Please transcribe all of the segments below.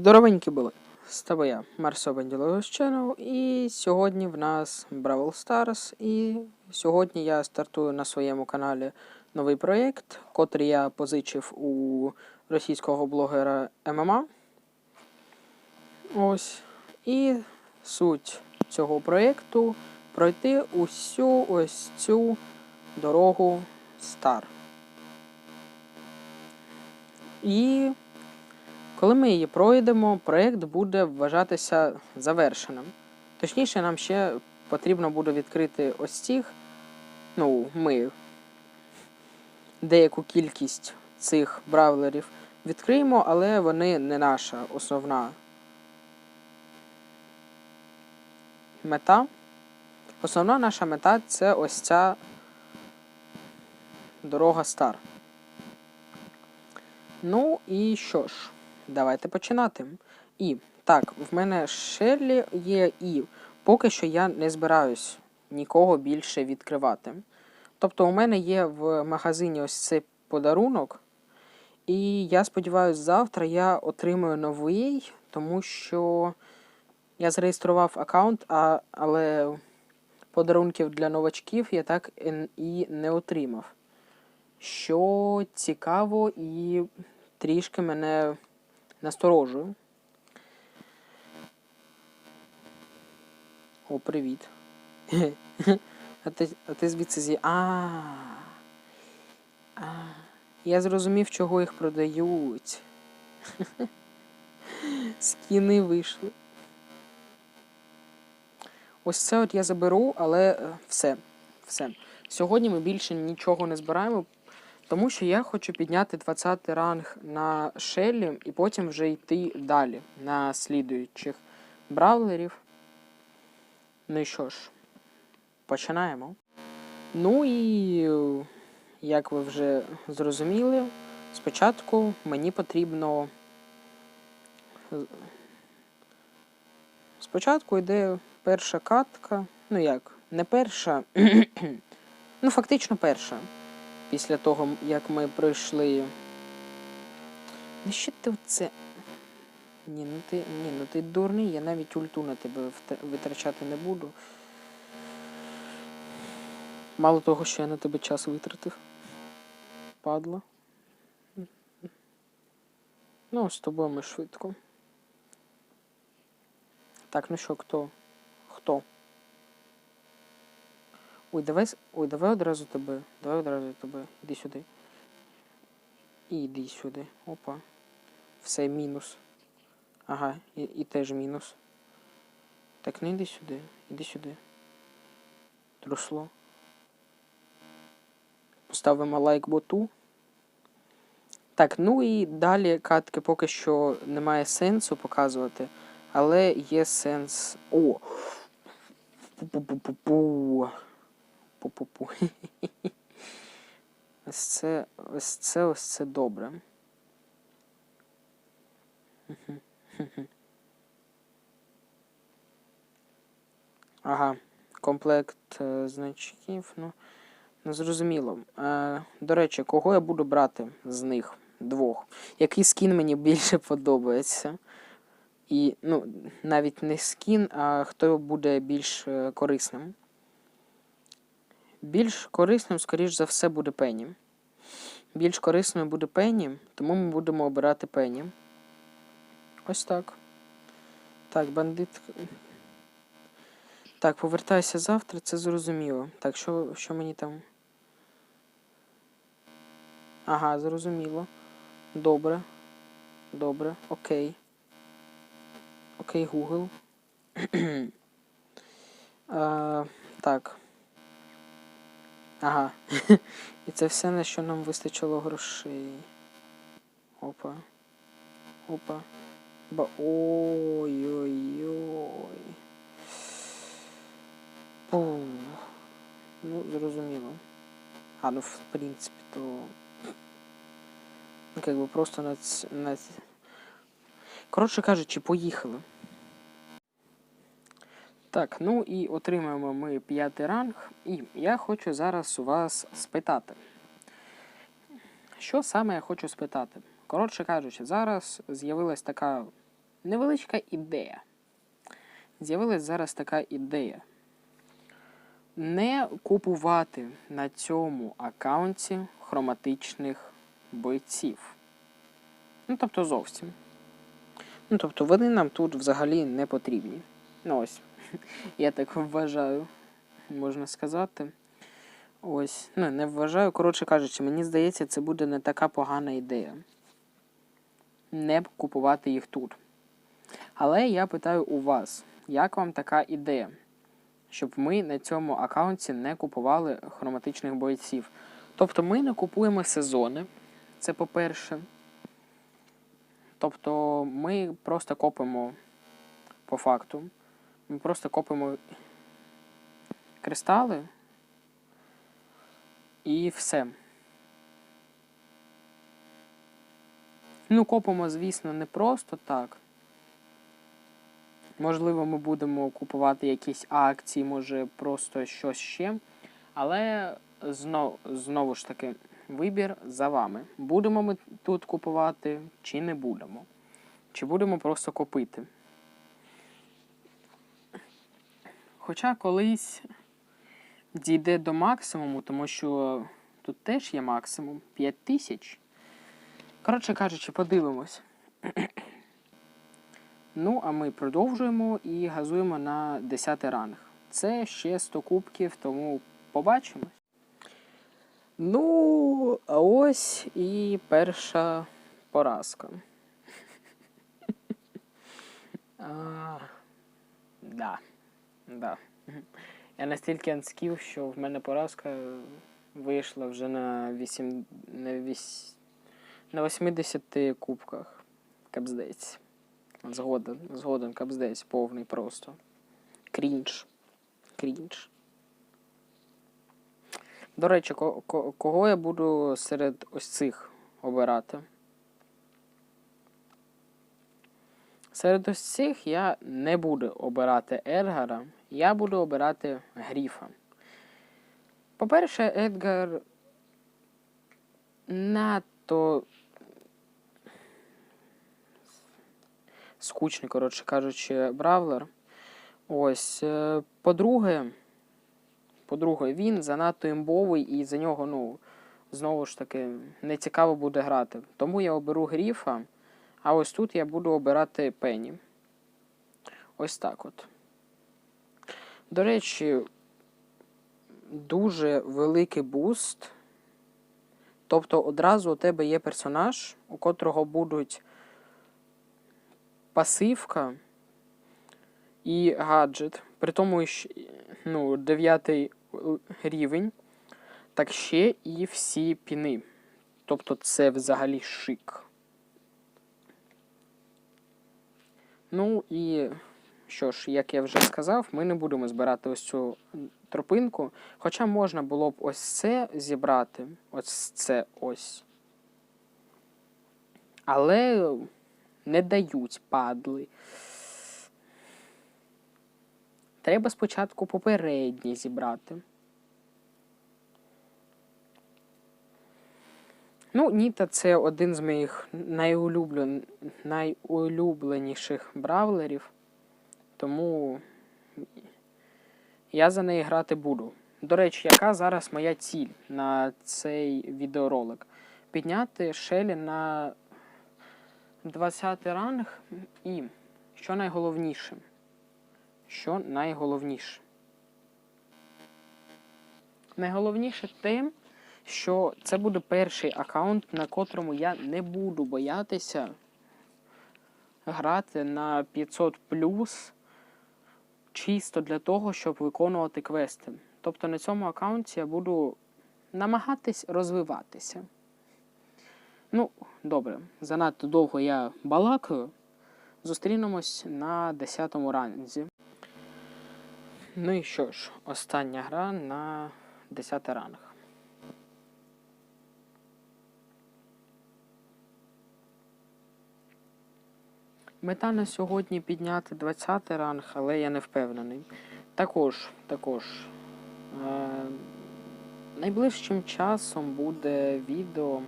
Здоровенькі були. З тобою я, Марсо Банділович Channel, і сьогодні в нас Бравл Stars, і сьогодні я стартую на своєму каналі новий проєкт, котрий я позичив у російського блогера ММА. Ось. І суть цього проєкту пройти усю ось цю дорогу Стар. І коли ми її пройдемо, проєкт буде вважатися завершеним. Точніше, нам ще потрібно буде відкрити ось цих, ну, ми деяку кількість цих бравлерів відкриємо, але вони не наша основна мета. Основна наша мета це ось ця дорога Стар. Ну і що ж, давайте починати. І так, в мене Шерлі є, і поки що я не збираюсь нікого більше відкривати. Тобто, у мене є в магазині ось цей подарунок. І я сподіваюся, завтра я отримаю новий, тому що я зареєстрував аккаунт, а, але подарунків для новачків я так і не отримав. Що цікаво і трішки мене насторожує. О, привіт. А ти, а ти звідси зі. А. А. Я зрозумів, чого їх продають. Скіни вийшли. Ось це от я заберу, але е, все. Все. Сьогодні ми більше нічого не збираємо, тому що я хочу підняти 20 ранг на Шеллі і потім вже йти далі на слідуючих бравлерів. Ну і що ж, починаємо. Ну і як ви вже зрозуміли, спочатку мені потрібно. Спочатку йде перша катка. Ну як, не перша. ну, фактично перша. Після того, як ми пройшли. Ну що ти оце? Ні, ну ти. Ні, ну ти дурний, я навіть ульту на тебе витрачати не буду. Мало того, що я на тебе час витратив. Падла. Ну, з тобою ми швидко. Так, ну що, хто? Хто? Ой, давай. Ой, давай одразу тебе. Давай одразу тебе. Іди сюди. І йди сюди. Опа. Все, мінус. Ага, і, і теж мінус. Так, не йди сюди. Іди сюди. Трусло. Поставимо лайк боту. Так, ну і далі катки поки що немає сенсу показувати, але є сенс. О! Пу-пу-пу-пу-пу. Пу-пу-пу. Ось це, ось це, ось це добре. Ага, комплект е, значків, ну, ну зрозуміло. Е, до речі, кого я буду брати з них двох? Який скін мені більше подобається? І, ну, навіть не скін, а хто буде більш е, корисним. Більш корисним, скоріш за все, буде Пенні. Більш корисною буде Пенні, тому ми будемо обирати Пенні. Ось так. Так, бандит. Так, повертайся завтра, це зрозуміло. Так, що, що мені там. Ага, зрозуміло. Добре. Добре, окей. Окей, Google. а, так. Ага. І це все, на що нам вистачило грошей. Опа. Опа. Ба. Ой-ой-ой. Ну, зрозуміло. А, ну, в принципі, то. Ну, как бы просто на, Коротше кажучи, поїхали. Так, ну і отримаємо ми п'ятий ранг. І я хочу зараз у вас спитати. Що саме я хочу спитати? Коротше кажучи, зараз з'явилась така невеличка ідея. З'явилась зараз така ідея. Не купувати на цьому аккаунті хроматичних бойців. Ну, тобто зовсім. Ну, тобто, вони нам тут взагалі не потрібні. Ну ось, я так вважаю, можна сказати. Ось, ну, не вважаю, коротше кажучи, мені здається, це буде не така погана ідея. Не купувати їх тут. Але я питаю у вас, як вам така ідея? Щоб ми на цьому аккаунті не купували хроматичних бойців. Тобто ми не купуємо сезони, це по-перше. Тобто ми просто копимо по факту. Ми просто копимо кристали і все. Ну, копимо, звісно, не просто так. Можливо, ми будемо купувати якісь акції, може просто щось ще. Але знов, знову ж таки, вибір за вами. Будемо ми тут купувати чи не будемо. Чи будемо просто копити. Хоча колись дійде до максимуму, тому що тут теж є максимум 5 тисяч. Коротше кажучи, подивимось. Ну, а ми продовжуємо і газуємо на 10 ранг. Це ще 100 кубків, тому побачимось. Ну, а ось і перша поразка. а, да. Да. Я настільки ансків, що в мене поразка вийшла вже на 8, на, 8, на 80 кубках. Капздець. Згоден, згоден, капздець, повний просто. Крінж. Крінж. До речі, ко- ко- кого я буду серед ось цих обирати? Серед ось цих я не буду обирати Едгара, я буду обирати Гріфа. По-перше, Едгар надто скучний, коротше кажучи, бравлер. Ось. е, По-друге, по-друге, він занадто імбовий і за нього, ну, знову ж таки, не цікаво буде грати. Тому я оберу Гріфа, а ось тут я буду обирати Пенні. Ось так от. До речі, дуже великий буст. Тобто одразу у тебе є персонаж, у котрого будуть пасивка і гаджет. При тому ну, 9 рівень, так ще і всі піни. Тобто це взагалі шик. Ну і що ж, як я вже сказав, ми не будемо збирати ось цю тропинку. Хоча можна було б ось це зібрати, ось це ось. Але не дають падли. Треба спочатку попередній зібрати. Ну, Ніта це один з моїх найулюблен... найулюбленіших бравлерів, тому я за неї грати буду. До речі, яка зараз моя ціль на цей відеоролик? Підняти Шелі на 20 ранг і, що найголовніше, що найголовніше? Найголовніше те, що це буде перший аккаунт, на котрому я не буду боятися грати на 500 чисто для того, щоб виконувати квести. Тобто на цьому аккаунті я буду намагатись розвиватися. Ну, добре, занадто довго я балакаю. Зустрінемось на 10 ранзі. Ну і що ж, остання гра на 10 ранг. Мета на сьогодні підняти 20 ранг, але я не впевнений. Також, також. Е, найближчим часом буде відео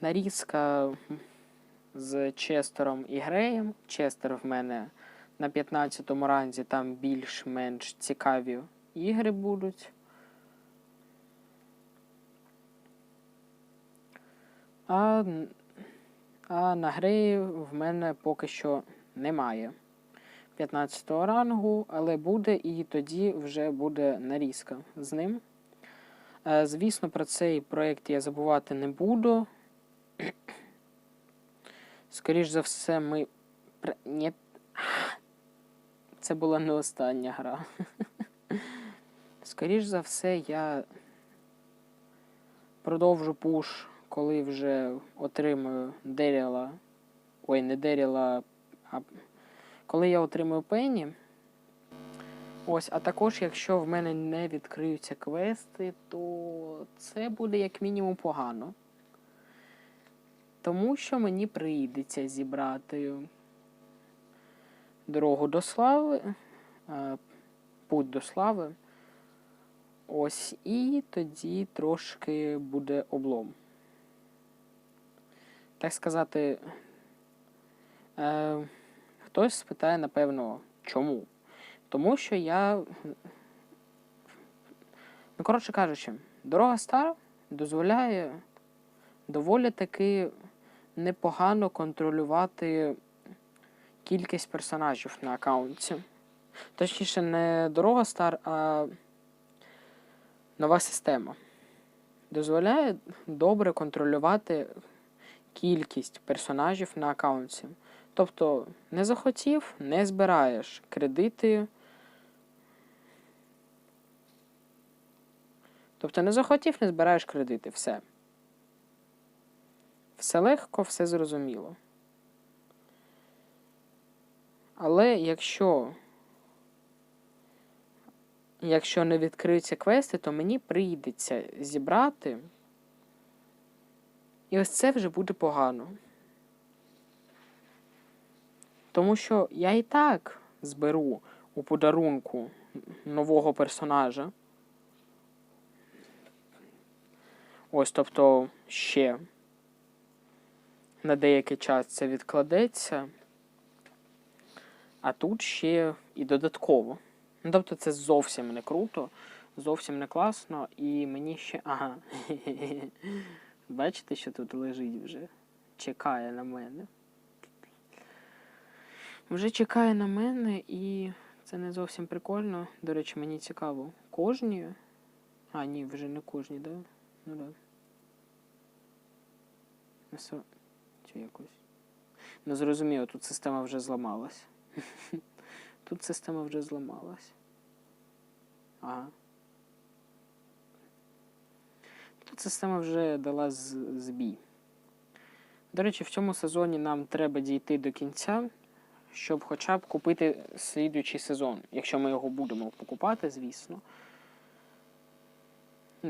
нарізка з Честером і Греєм. Честер в мене на 15-му ранзі там більш-менш цікаві ігри будуть. А, а на Греї в мене поки що немає 15-го рангу, але буде і тоді вже буде нарізка з ним. Е, Звісно, про цей проєкт я забувати не буду. Скоріш за все, ми. Ні. Це була не остання гра. Скоріш за все, я продовжу пуш, коли вже отримую Деріла. Ой, не Деріла, а коли я отримую Пенні. Ось, а також, якщо в мене не відкриються квести, то це буде як мінімум погано. Тому що мені прийдеться зібрати дорогу до слави, е, путь до слави. Ось, і тоді трошки буде облом. Так сказати, е, хтось спитає, напевно, чому? Тому що я. Ну, коротше кажучи, дорога стара дозволяє доволі таки непогано контролювати кількість персонажів на аккаунті. Точніше, не дорога стар, а нова система. Дозволяє добре контролювати кількість персонажів на аккаунті. Тобто, не захотів, не збираєш кредити. Тобто не захотів, не збираєш кредити. Все. Все легко, все зрозуміло. Але якщо. Якщо не відкриються квести, то мені прийдеться зібрати. І ось це вже буде погано. Тому що я і так зберу у подарунку нового персонажа. Ось, тобто, ще на деякий час це відкладеться. А тут ще і додатково. Ну, тобто, це зовсім не круто, зовсім не класно, і мені ще. Ага. Бачите, що тут лежить вже? Чекає на мене. Вже чекає на мене, і це не зовсім прикольно. До речі, мені цікаво. Кожні. А, ні, вже не кожні, да? Ну да. Ну, со- Чи якось. Ну, зрозуміло, тут система вже зламалась. Тут система вже зламалась. Ага. Тут система вже дала збій. До речі, в цьому сезоні нам треба дійти до кінця, щоб хоча б купити слідуючий сезон, якщо ми його будемо покупати, звісно.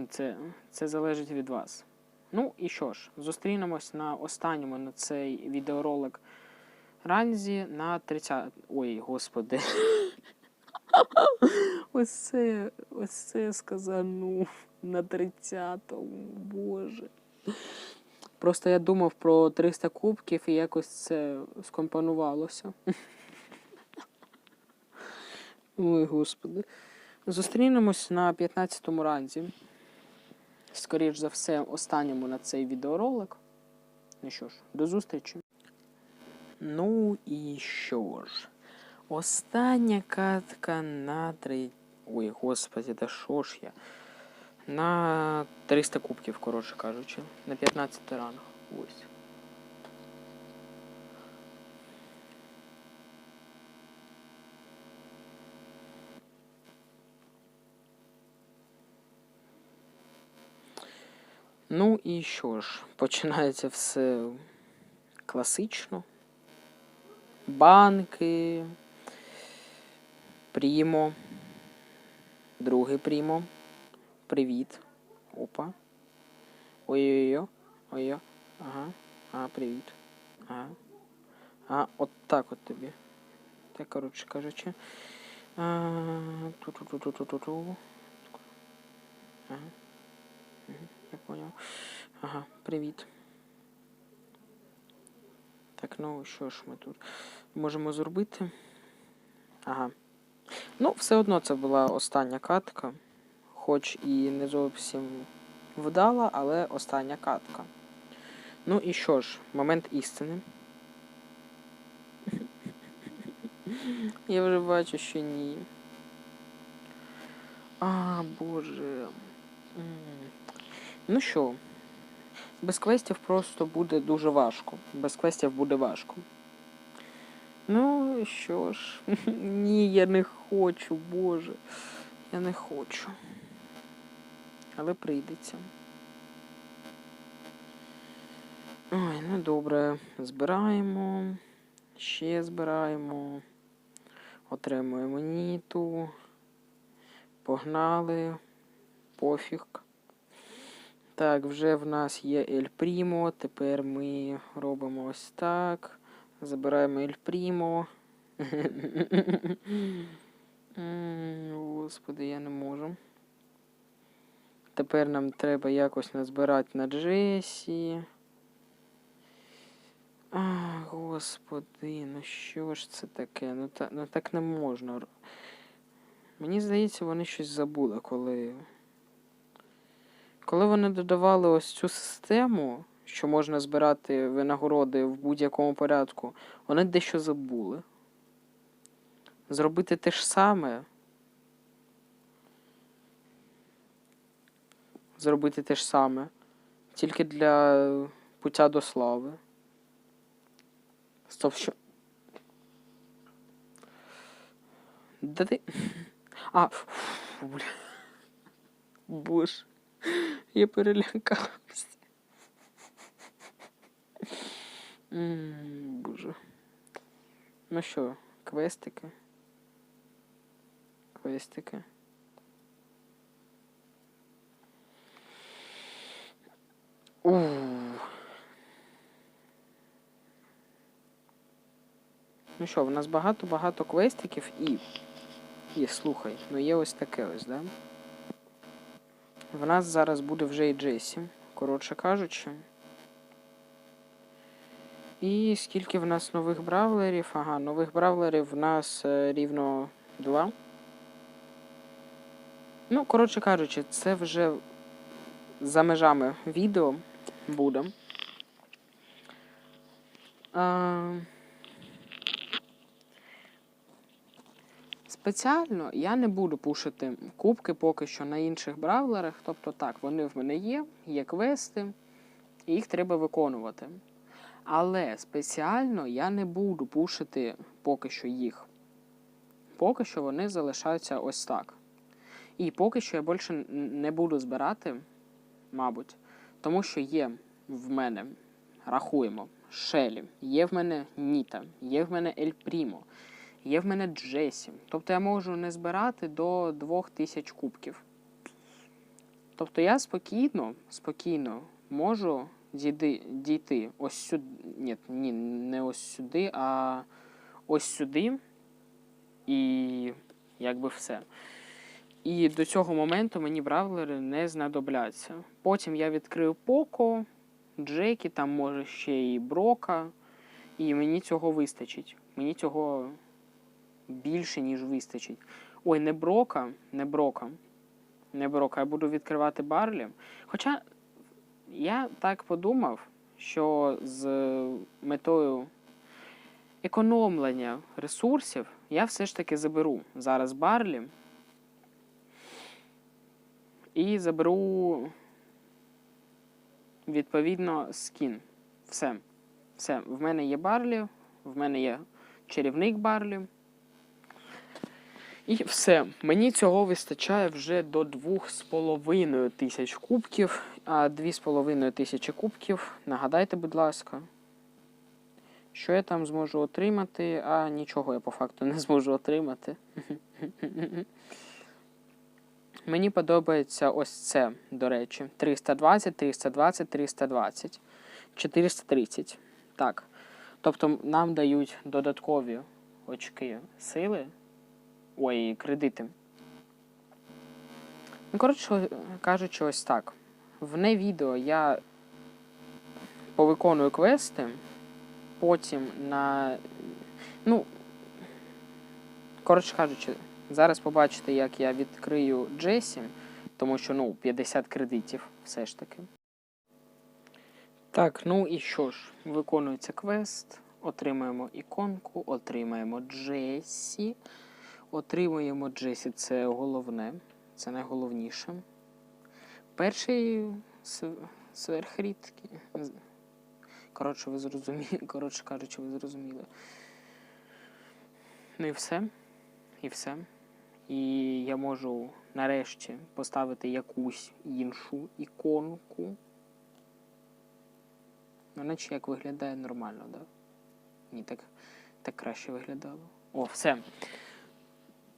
Це, це залежить від вас. Ну і що ж, зустрінемось на останньому на цей відеоролик ранзі на 30. Ой, господи. Ось це, ось це сказанув на 30-му, боже. Просто я думав про 300 кубків і якось це скомпонувалося. Ой, господи. Зустрінемось на 15-му ранзі. Скоріш за все, останньому на цей відеоролик. Ну що ж, до зустрічі. Ну і що ж? Остання катка на три. Ой, господи, да що ж я? На 300 кубків, коротше кажучи. На 15 ранг. Ось. Ну і що ж, починається все класично. Банки. Прімо. Другий прімо. Привіт. Опа. Ой-ой-ой. Ой-ой. Ага. А, привіт. Ага. А, от так от тобі. Так, коротше кажучи. Ту-ту-ту-ту-ту-ту. Ага. Я понял. Ага, привіт. Так, ну що ж ми тут можемо зробити? Ага. Ну, все одно це була остання катка. Хоч і не зовсім вдала, але остання катка. Ну і що ж, момент істини. Я вже бачу, що ні. А, боже. Ну що, без квестів просто буде дуже важко. Без квестів буде важко. Ну, що ж, ні, я не хочу, боже. Я не хочу. Але прийдеться. Ой, ну добре. Збираємо. Ще збираємо. Отримуємо ніту. Погнали. Пофіг. Так, вже в нас є Ель Прімо. Тепер ми робимо ось так. Забираємо Ель Прімо. Господи, я не можу. Тепер нам треба якось назбирати на Джесі. А, господи, ну що ж це таке? Ну, та, ну так не можна. Мені здається, вони щось забули, коли. Коли вони додавали ось цю систему, що можна збирати винагороди в будь-якому порядку, вони дещо забули. Зробити те ж саме. Зробити те ж саме. Тільки для пуття до слави. Стоп, що. Да ти. А, фу, бля. Боже. Я перелякався. Боже. Ну що, квестики? Квестики. Ууу. Ну що, в нас багато-багато квестиків і. І слухай, ну є ось таке ось, да? В нас зараз буде вже і Джесі, коротше кажучи. І скільки в нас нових бравлерів? Ага, нових бравлерів в нас е, рівно два. Ну, коротше кажучи, це вже за межами відео буде. А... Спеціально я не буду пушити кубки поки що на інших бравлерах. Тобто так, вони в мене є, є квести, і їх треба виконувати. Але спеціально я не буду пушити поки що їх. Поки що вони залишаються ось так. І поки що я більше не буду збирати, мабуть, тому що є в мене, рахуємо, Шелі, є в мене Ніта, є в мене Ель Прімо, є в мене Джесі. Тобто я можу не збирати до 2000 кубків. Тобто я спокійно, спокійно можу дійти, дійти ось сюди. Ні, ні, не ось сюди, а ось сюди. І якби все. І до цього моменту мені бравлери не знадобляться. Потім я відкрив Поко, Джекі, там може ще і Брока. І мені цього вистачить. Мені цього більше, ніж вистачить. Ой, не Брока, не Брока. Не Брока, я буду відкривати Барлі. Хоча я так подумав, що з метою економлення ресурсів я все ж таки заберу зараз Барлі. І заберу відповідно скін. Все. Все. В мене є Барлі, в мене є чарівник Барлі. І все. Мені цього вистачає вже до 2,5 тисяч кубків. А 2,5 тисячі кубків, нагадайте, будь ласка, що я там зможу отримати, а нічого я по факту не зможу отримати. Мені подобається ось це, до речі. 320, 320, 320, 430. Так. Тобто нам дають додаткові очки сили. Ой, кредити. Ну, коротше кажучи, ось так. В не відео я повиконую квести, потім на. Ну. Коротше кажучи, зараз побачите, як я відкрию Джесі, тому що ну, 50 кредитів все ж таки. Так, ну і що ж, виконується квест, отримаємо іконку, отримаємо Джесі. Отримуємо Джесі, це головне, це найголовніше. Перший сверхрідкий. Коротше, ви зрозуміли. Коротше кажучи, ви зрозуміли. Ну і все. І все. І я можу нарешті поставити якусь іншу іконку. Ну, наче як виглядає нормально, так? Ні, так, так краще виглядало. О, все.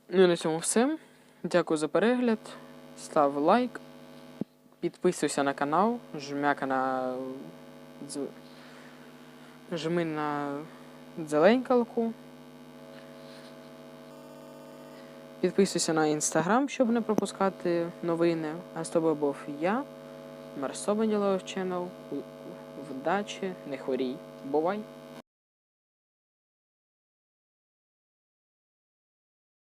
Ну і на цьому все. Дякую за перегляд. Став лайк. Підписуйся на канал, жмяка на жми на дзеленькалку. Підписуйся на інстаграм, щоб не пропускати новини. А з тобою був я, Марсо Банділов Удачі, Вдачі, не хворій. Бувай!